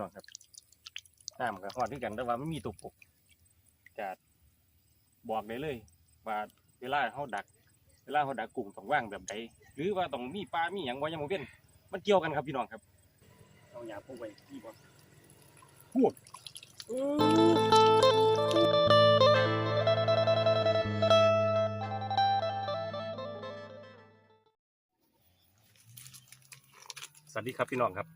น้องครับน้ำกับหอดด้วยกันแต่ว่าไม่มีตัวปกจะบอกได้เลยว่าเวลาเขาดัก เวลาเขาดักกุ้งต้องว่างแบบใดหรือว่าต้องมีปลามีหยังไว้ยังบ่เว้นมันเกี่ยวกันครับพี่น้องครับเอาหยาพวกไว้ที่บ่พูดสวัสดีครับพี่น้องครับ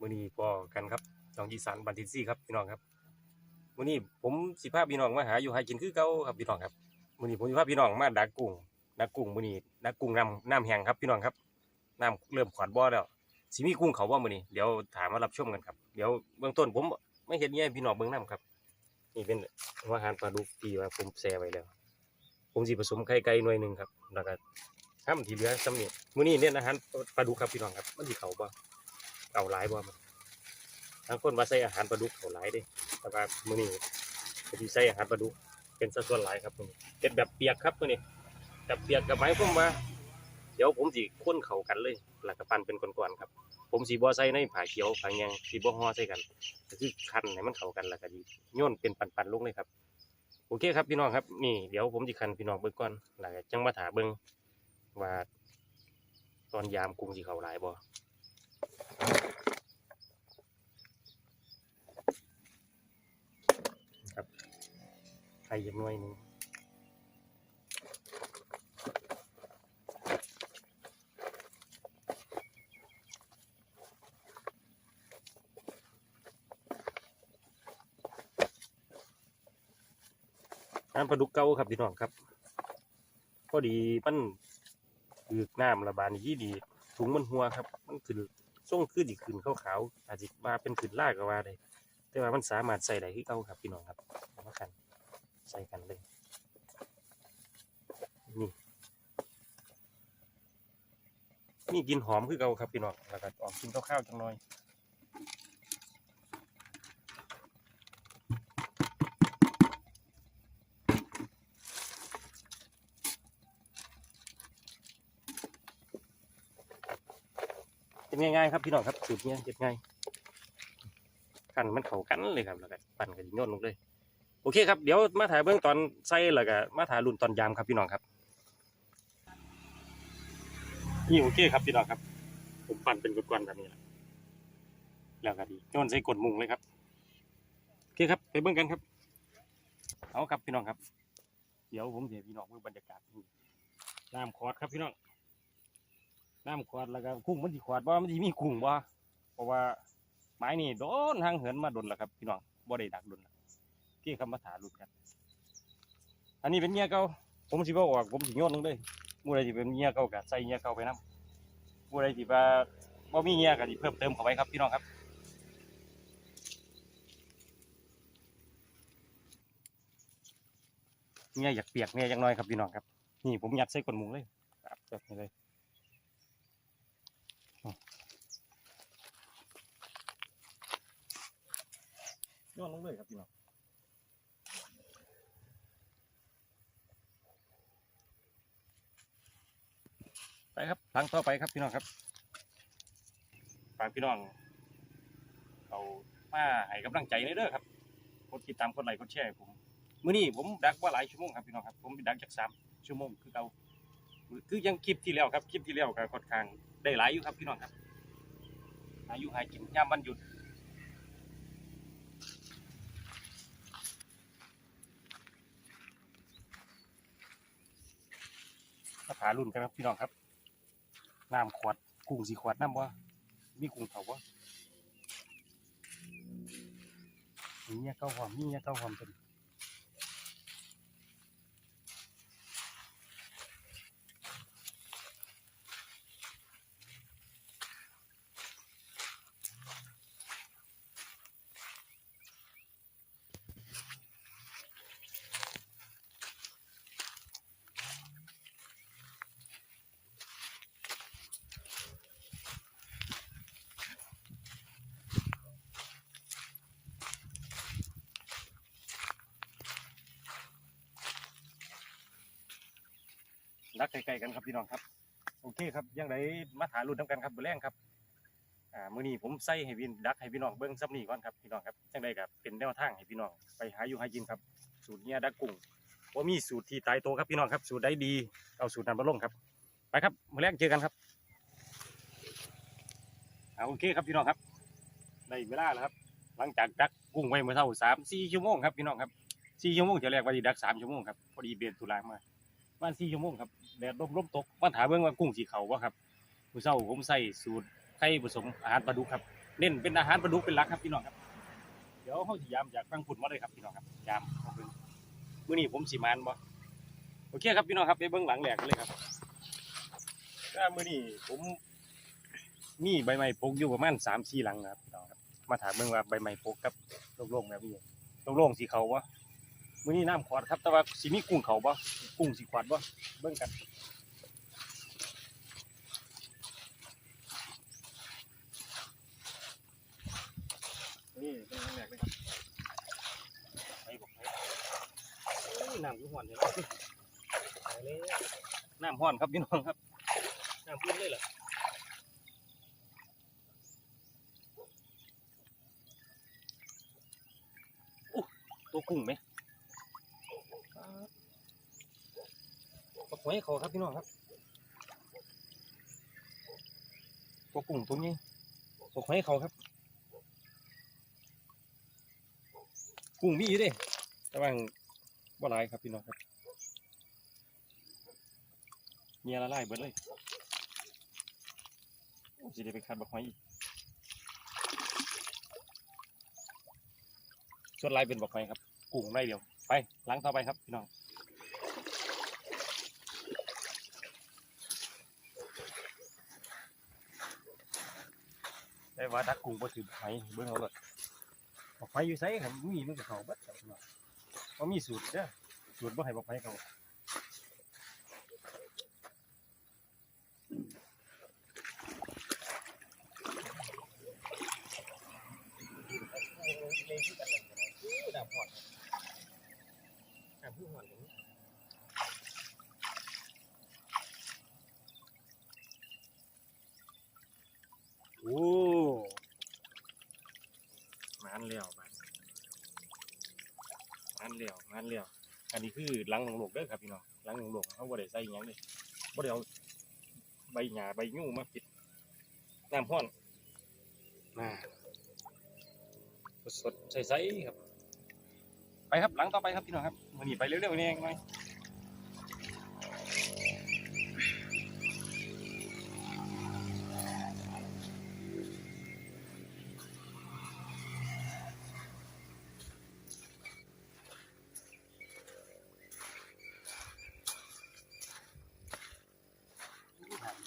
มื้อนี้พอกันครับน้องยีสานบันทินซี่ครับพี่น้องครับมื้อนี้ผมสิพาพพี่น้องมาหาอยู่หากินคือเก่าครับพี่น้องครับมื้อนี้ผมสิพาพพี่น้องมาดักกุ้งดักกุ้งมื้อนี้ดักกุ้งน้ำน้ำแห้งครับพี่น้องครับน้ำเริ่มขวาดบ่อแล้วสิมีกุ้งเขาบ่มื้อนี้เดี๋ยวถามมารับชมกันครับเดี๋ยวเบื้องต้นผมไม่เห็นแย่พี่น้องเบื้องน้ำครับ นี่เป็นอาหารปลาดุกที่ว่าผมแช่ไว้แล้ว ผมสิผสมไข่ไก่หน่วยหนึ่งครับแล้วก็ทำที่เหลือซ้ำนี่มื้อนี้เนี่ยอาหารปลาดุกครับพี่น้องครับมันสิเขาบ่ เก่าหลายบ่มันบางคนว่าใส่อาหารปลาดุกเขาหลายเด้ แต่ว่ามื้อนี้ก็สิใส่อาหารปลาดุกเป็นสัดส่วนหลายครับมื้อนี้เฮ็ดแบบเปียกครับมื้อนี้แบบเปียกก็หมายความว่าเดี๋ยวผมสิข้นเข้ากันเลยแล้วก็ปั้นเป็นก้อนๆครับ ผมสิบ่ใส่ในผ้าเขียวผ้าหยังสิบ่ห่อใส่กันก็คือคั่นให้มันเข้ากันแล้วก็ดีโยนเป็นปันๆลงเลยครับโอเคครับพี่น้องครับนี่เดี๋ยวผมจะคันพี่น้องเบิ่งก่อนแล้วก็จังมาถาเบิ่งว่าตอนยามกรุงสิเขาหลายบ่ ครับไข่ยักหน่อยหนึงน้ำปลาดุกเก่าครับพี่น้องครับพอดีมันคือน้ำระบายนี่ดีถุงมันหัวครับ มันขึ้น ส่งขึ้นอีกขึ้นขาวๆอาจจะมาเป็นขึ้นลากก็ว่าได้แต่ว่ามันสามารถใส่ได้ที่เก่าครับพี่น้องครับมากันใส่กันเลยนี่นี่กินหอมคือเก่าครับพี่น้องแล้วก็ออกกินข้าวๆจังหน่อย็นง่ายๆครับพี่น้องครับสูตรเนี้ยเด็ดง่ายกันมันเข้ากันเลยครับแล้วก็ปั่นกันโยนลงเลยโอเคครับเดี๋ยวมาถ่ายเบื้องตอนใส่แล้วก็มาถ่ายรุ่นตอนยามครับพี่น้องครับนี่โอเคครับพี่น้องครับ ผมปั่นเป็นก้อนๆแบบนี้แหละแล้วก็ดีโยนใส่กดมุงเลยครับโอเคครับไปเบื้องกันครับ เอาครับพี่น้องครับ เดี๋ยวผมเดี๋ยวพี่น้องเบื้องบรรยากาศน้ำคอร์ดครับพี่น้อง น้ำขวดแล้วก็กุ้งมันสิขวดบ่มันสิมีกุ้งบ่เพราะว่าไม้นี่โดนทางเหินมาโดนแล้วครับพี่น้องบ่ได้ดักโดนแล้วที่คำมาถาลุดกัน อันนี้เป็นเงี้ยเก่าผมสิบ่ออกผมสิโยนลงเลยผู้ใดสิเป็นเงี้ยเก่าก็ใส่เงี้ยเก่าไปนํผู้ใดสิว่าบ่มีเงี้ยก็สิเพิ่มเติมเข้าไปครับพี่น้องครับเงี้ยอยากเปียกเงี้ยอยากน้อยครับพี่น้องครับ นี่ผมยัดใส่ก้นมุงเลยครับแบบนี้เลย ย้อนลงเลยครับพี่น้องไปครับหลังต่อไปครับพี่น้องครับฝากพี่น้องเอามาให้กำลังใจในอยเด้อครับกดติดตามกดไลค์กดแชร์ให้ผมมื้อนี้ผมดักว่าหลายชั่วโมงครับพี่น้องครับผมดักจากสามชั่วโมงคือเก่าคือยังคลิปที่แล้วครับคลิปที่แล้วก็ค่อนข้างได้หลายอยู่ครับพี่น้องครับหาอยู่หากินยามวันหยุด มาถารุ่นกันครับพี่น้องครับน้ำขวดกุ้งสีขวดน้ำบ่มีกุ้งเผาบ่มีเนี่ยเก้าหอมมีเนี่ยเก้าหอมเป็น รักไกลๆกันครับพี่น้องครับ โอเคครับยังไงมาถารุ่นน้ำกันครับเบอร์แรงครับอ่ามือนี้ผมใส่ให้พี่ดักให้พี่น้องเบิ่งซับนี้ก่อนครับพี่น้องครับจังได๋ก็เป็นแนวทางให้พี่น้องไปหาอยู่หากินครับ สูตรเนี้ยดักกุ้งว่ามีสูตรที่ตายตัวครับพี่น้องครับ สูตรใดดีเอาสูตรนั้นมาลงครับ ไปครับมื้อแรกเจอกันครับเอาโอเคครับพี่น้องครับได้เวลาแล้วครับ หลังจากดักกุ้งไว้เมื่อเท่าสามสี่ชั่วโมงครับพี่น้องครับสี่ชั่วโมงจะแรกว่าดีดักสามชั่วโมงครับพอดีเบียนตุลามา บ้านสี่ชั่วโมงครับแดดร่มร่มตกมาถามเบิ่งว่ากุ้งสีเขาวะครับมื้อเช้าผมใส่สูตรไข่ผสมอาหารปลาดุกครับเน้นเป็นอาหารปลาดุกเป็นหลักครับพี่น้องครับ เดี๋ยวเขาสิยามจากฟังพุ่นมาเลยครับพี่น้องครับยามเอาเบิ่งมื้อนี้ผมสิมานบ่โอเคครับพี่น้องครับไปเบิ่งหลังแหลกกันเลยครับก็มื้อนี้ผมมีใบไม้ปลูกอยู่ประมาณ3-4หลังนะครับพี่น้องครับมาถามเบิ่งว่าใบไม้ปลูกกับโล่งๆแบบนี้โล่งๆสิเขาบ่ มื้อนี้น้ำขวดครับ แต่ว่าสิมีกุ้งเขาบ่กุ้งสิขวดบ่เบิ่งกันนี่เบิ่งหลังแหลกเลยครับไปบอกไปน้ำอยู่ห้อนเลยนะน้ำห้อนครับพี่น้องครับน้ำพุ่นเลยเหรออู้ตัวกุ้งไหม ปักไว้เขาครับพี่น้องครับตัวกุ้งตัวนี้ปักไว้เขาครับ กุ้งมีอยู่เด้แต่ว่าบ่หลายครับพี่น้องครับเมียละลายเบิดเลยโอ้สิได้ไปคัดบักหอยอีกส่วนลายเป็นบักหอยครับ กุ้งได้เดียว ไปล้างต่อไปครับพี่น้อง ได้ว่าดักกุ้งบ่ถือบักหอยเบิ่งเอาเลยบอกไฟอยู่ไสครับมีมันก็เขาเบัดครับเนาะบ่มีสูตรเด้อสูตรบ่ให้บอกไฟเขาโอ้ งานเลี้ยวไป งานเลี้ยวงานเลี้ยวอันนี้คือหลังหลงหลกเด้อครับพี่น้องหลังหลงหลกเขาบ่ได้ใส่หยังเลยบ่ได้เอาใบหญ้าใบยูมาปิดน้ำห้อนมาสดใสๆครับ ไปครับหลังต่อไปครับพี่น้องครับวันนี้ไปเร็วๆนี่เองหมอย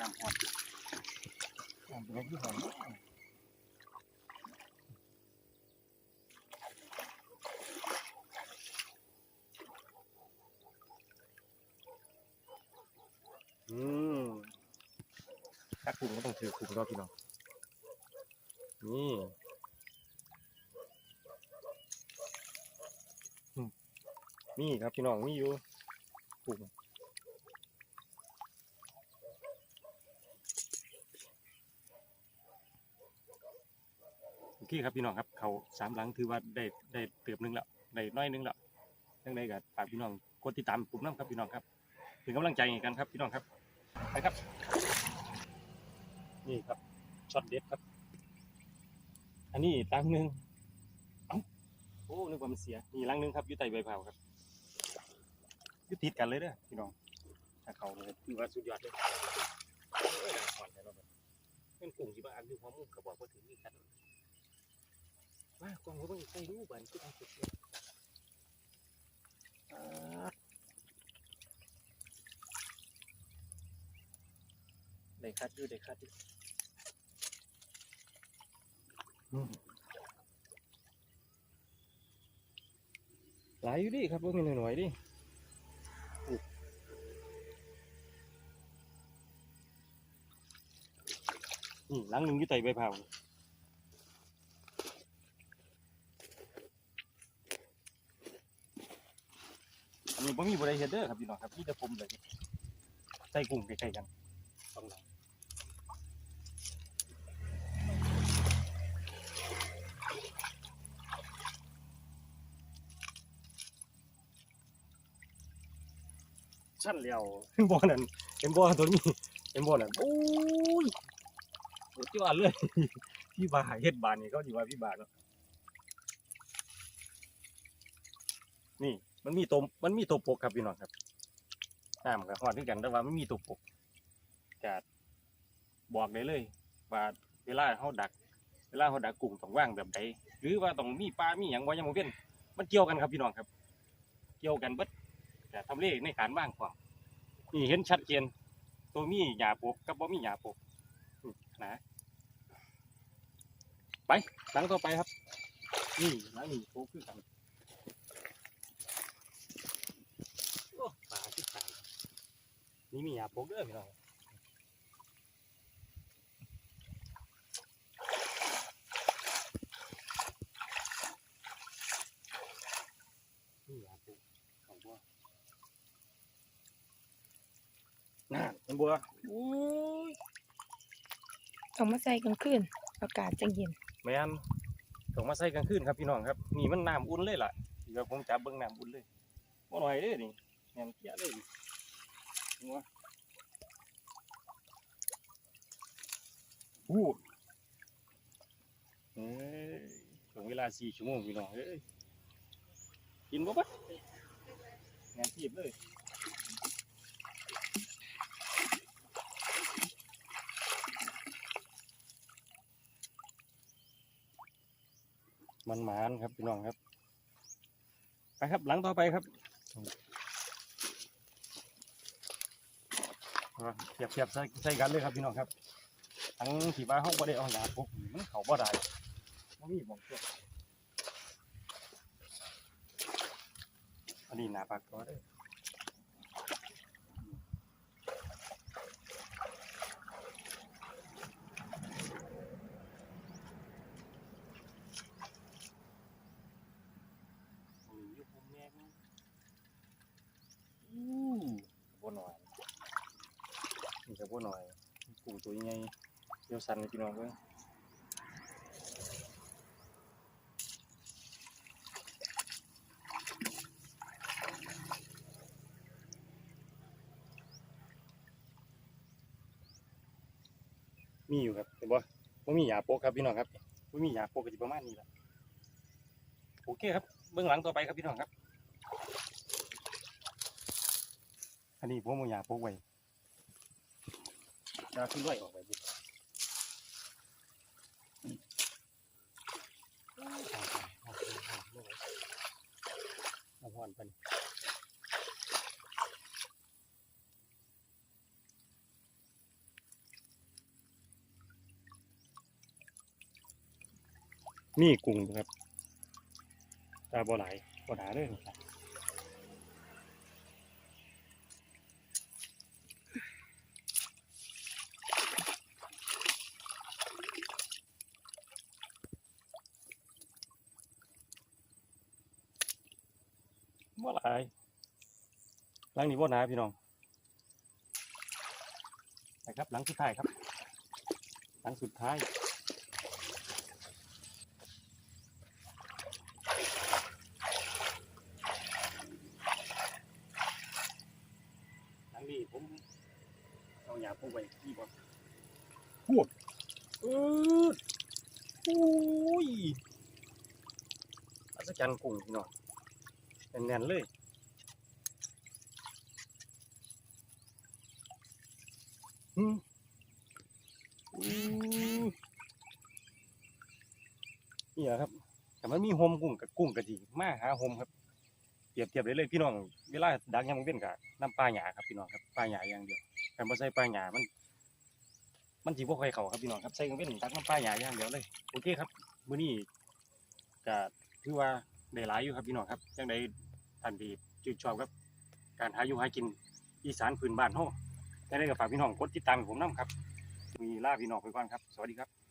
น้ำห้อนน้ำเป็นที่หอมอืมถ้า คุมก็ต้องถือคุมก็พี่น้อง นี่อืมนี่ครับพี่น้องนี่อยู่คุมโอเครับพี่น้องครับเขาสามหลังถือว่าได้ได้เติบหนึงแล้วได้น้อยหนึงแล้วทั้งใดก็ฝากพี่น้องกดติดตามผมน้ำครับพี่น้องครับถึงกำลังใจกันครับพี่น้องครับไปครับ นี่ครับช็อตเด็ดครับ อันนี้ตังหนึ่งอ้าโอ้นึกว่ามันเสียนี่ลังหนึงครับอยู่ใต้ใบเผาครับอยู่ติดกันเลยเด้อพี่น้องถ้าเขาเลยถือว่าสุดยอดเลยโอ้ยน่าถอนเลยนาะเป็นกลุ่มที่บ้าอันอยู่หัวมุมกระบอกว่าถึงนี่กันมากองเขาต้องใส่รูปบันที่ทำสุดเลยอ่า ได้คัดอยู่ได้คัดอยู่หลายอยู่ดิครับว่ามีหน่อยๆดิหลังหนึ่งยู่ใต้ใบเผาอันนี้ผมมีบริเฮ็ดเด้อครับพี่น้องครับนี่แต่ผมเลยใส่กุ้งใกล้ๆกันสองหลัง ชั้นแล้วเห็นบ่อนั่นเห็นบ่อตัวนี้เห็นบ่อนั่นโอ้ยสุดยอดเลยพี่บาเฮ็ดบานนี่เขาสิว่าพี่บาเนาะนี่ มันมีตัวมันมีตัวปกครับพี่น้องครับน้ำกับฮอดคือกันแต่ว่ามันมีตัวปกกาดบอกได้เลยว่าเวลาเฮาดัก เวลาเฮาดักกุ้งต้องว่างแบบใดหรือว่าต้องมีปลามีหยังบ่ยังบ่เว้นมันเกี่ยวกันครับพี่น้องครับ เกี่ยวกันเบิด แต่ทำเลในการว่างควานี่เห็นชัดเจนตัวมีหญ้าปกกับบ่มีหญ้าปกนะไปหลังต่อไปครับ นี่หลังนี้โตคือกันโอ้ปลาที่ตายนี่มีหยาปกเด้อพี่น้องนี่หยาปกของบัว น่าเป็นบัวอุ้ยต้องมาใส่กลางคืนอากาศจังเย็นแม่นต้องมาใส่กลางคืนครับพี่น้องครับนี่มันน้ำอุ่นเลยล่ะเดี๋ยวผมจับเบิ้งน้ำอุ่นเลยบ่หน่อยเด้อนี่แม่นเกี้ยเลยนี่หัวอู้เอ้ยถึงเวลาสี่ชั่วโมงพี่น้องเอ้ยกินบ่บัดแม่นทีบเลย มันหมานครับพี่น้องครับ ไปครับหลังต่อไปครับเทียบเทียบใส่ใส่กันเลยครับพี่น้องครับทั้งที่ว่าห้องบ่ได้เอาหนาปุ๊บมันเขาบ่ได้บ่มีบ่งตัวอันนี้หนาปากตัวเด้ออันนี้อยู่ผมแยกนะอู้บ่หน่อยนี่ก็บ่หน่อยกุ้ง ตัวใหญ่เดียวสันพี่น้องเบิ่งมีอยู่ครับเห็นบ่บ่มีหยาโปกครับพี่น้องครับบ่มีหยาโปกก็สิประมาณนี้ล่ะโอเคครับเบื้องหลังต่อไปครับพี่น้องครับ อันนี้ผมเอาหยาโปกไว้ จะขึ้นไว้ออกไปบุเอาหอนไปมีกุ้งอยู่ครับตาบ่หลายบ่หนาเลยครับ บ่หลายหลังนี้บ่หนาพี่น้องนะครับ หลังสุดท้ายครับ หลังสุดท้ายหลังนี้ผมเอาหยาพวกไว้ที่บ่พูดเออโอ้ยอัศจรรย์กุ้งพี่น้อง แน่นเลยอืมนี่แหละครับแต่มันมีโฮมกุ้งกับกุ้งกะทิมาหาโฮมครับเปรียบเทียบได้เลยพี่น้องเวลาดักยามมันเป็นกับน้ำปลาหยาครับพี่น้องครับปลาหยาอย่างเดียวแต่พอใส่ปลาหยามัน มันจีบ่ค่อยเขาครับพี่น้องครับใส่กันเป็นดักน้ำปลาหยาอย่างเดียวเลยโอเคครับมื้อนี้ก็ถือว่าได้หลายอยู่ครับพี่น้องครับจังใด ท่านที่ชื่นชอบครับ การหาอยู่หากินอีสานพื้นบ้านโฮได้ไดก็ฝากพี่น้องกดติดตามผมนํครับ มีลาพี่น้องไปก่อนครับ สวัสดีครับ